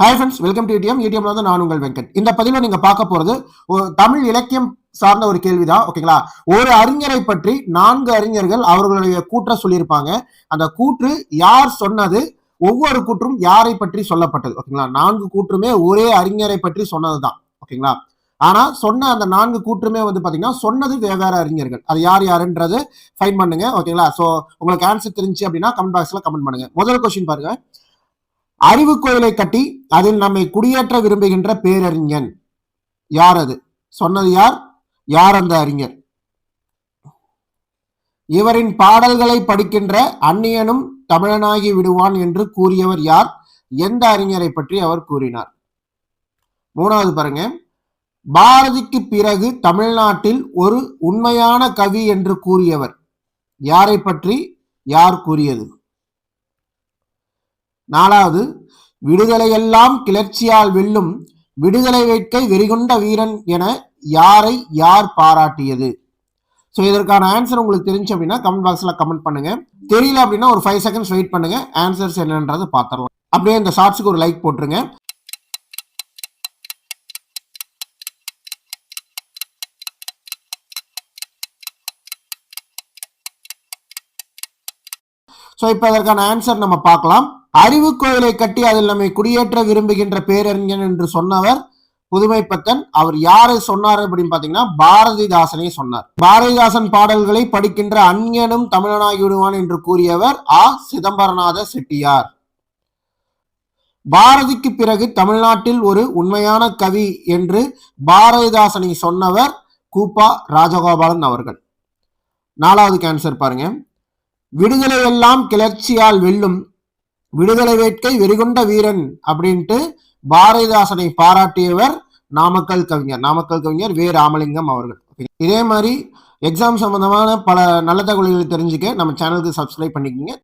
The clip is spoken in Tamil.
Hi friends welcome to ATM ஏடிஎம்ல வந்து நான் உங்கள் வெங்கட். இந்த பதிவில் நீங்க பார்க்க போறது தமிழ் இலக்கியம் சார்ந்த ஒரு கேள்விதான் ஓகேங்களா? ஒரு அறிஞரை பற்றி நான்கு அறிஞர்கள் அவர்களுடைய கூற்ற சொல்லியிருப்பாங்க. அந்த கூற்று யார் சொன்னது? ஒவ்வொரு கூற்றும் யாரை பற்றி சொல்லப்பட்டது ஓகேங்களா? நான்கு கூற்றுமே ஒரே அறிஞரை பற்றி சொன்னதுதான் ஓகேங்களா? ஆனா சொன்ன அந்த நான்கு கூற்றுமே வந்து பாத்தீங்கன்னா சொன்னது வெவ்வேறு அறிஞர்கள். அது யார் யாருன்றது ஃபைன் பண்ணுங்க ஓகேங்களா? சோ உங்களுக்கு ஆன்சர் தெரிஞ்சு அப்படின்னா கமெண்ட் பாக்ஸ்ல கமெண்ட் பண்ணுங்க. முதல் கொஸ்டின் பாருங்க. அறிவு கோயிலை கட்டி அதில் நம்மை குடியேற்ற விரும்புகின்ற பேரறிஞன். யார் அது? சொன்னது யார்? யார் அந்த அறிஞர்? இவரின் பாடல்களை படிக்கின்ற அந்நியனும் தமிழனாகி விடுவான் என்று கூறியவர் யார்? எந்த அறிஞரை பற்றி அவர் கூறினார்? மூணாவது பாருங்க. பாரதிக்கு பிறகு தமிழ்நாட்டில் ஒரு உண்மையான கவி என்று கூறியவர். யாரை பற்றி? யார் கூறியது? நாலாவது விடுதலையெல்லாம் கிளர்ச்சியால் வெல்லும் விடுதலை வேட்கை வெறிகொண்ட வீரன் என யாரை யார் பாராட்டியது? ஸோ இதற்கான ஆன்சர் உங்களுக்கு தெரிஞ்சு அப்படின்னா கமெண்ட் பாக்ஸில் கமெண்ட் பண்ணுங்க. தெரியல அப்படின்னா ஒரு ஃபைவ் செகண்ட்ஸ் வெயிட் பண்ணுங்க. ஆன்சர்ஸ் என்னன்றது பார்த்துடலாம். அப்படியே இந்த ஷார்ட்ஸுக்கு ஒரு லைக் போட்டுருங்க. ஸோ இப்போ அதற்கான ஆன்சர் நம்ம பார்க்கலாம். அறிவு கோயிலை கட்டி அதில் நம்மை குடியேற்ற விரும்புகின்ற பேரறிஞன் என்று சொன்னவர் புதுமைப்பத்தன் அவர் யாரை சொன்னார் அப்படின்னு பாத்தீங்கன்னா பாரதிதாசனை சொன்னார். பாரதிதாசன் பாடல்களை படிக்கின்ற அந்நியனும் தமிழனாகி விடுவான் என்று கூறியவர் ஆ. சிதம்பரநாத செட்டியார். பாரதிக்கு பிறகு தமிழ்நாட்டில் ஒரு உண்மையான கவி என்று பாரதிதாசனை சொன்னவர் கூப்பா ராஜகோபாலன் அவர்கள். நாலாவது கேன்சர் பாருங்க. விடுதலை எல்லாம் கிளர்ச்சியால் வெல்லும் விடுதலை வேட்கை வெறிகொண்ட வீரன் அப்படின்ட்டு பாரதிதாசனை பாராட்டியவர் நாமக்கல் கவிஞர். நாமக்கல் கவிஞர் வே. ராமலிங்கம் அவர்கள். இதே மாதிரி எக்ஸாம் சம்பந்தமான பல நல்ல தகவல்களை தெரிஞ்சுக்க நம்ம சேனலுக்கு சப்ஸ்கிரைப் பண்ணிக்கோங்க.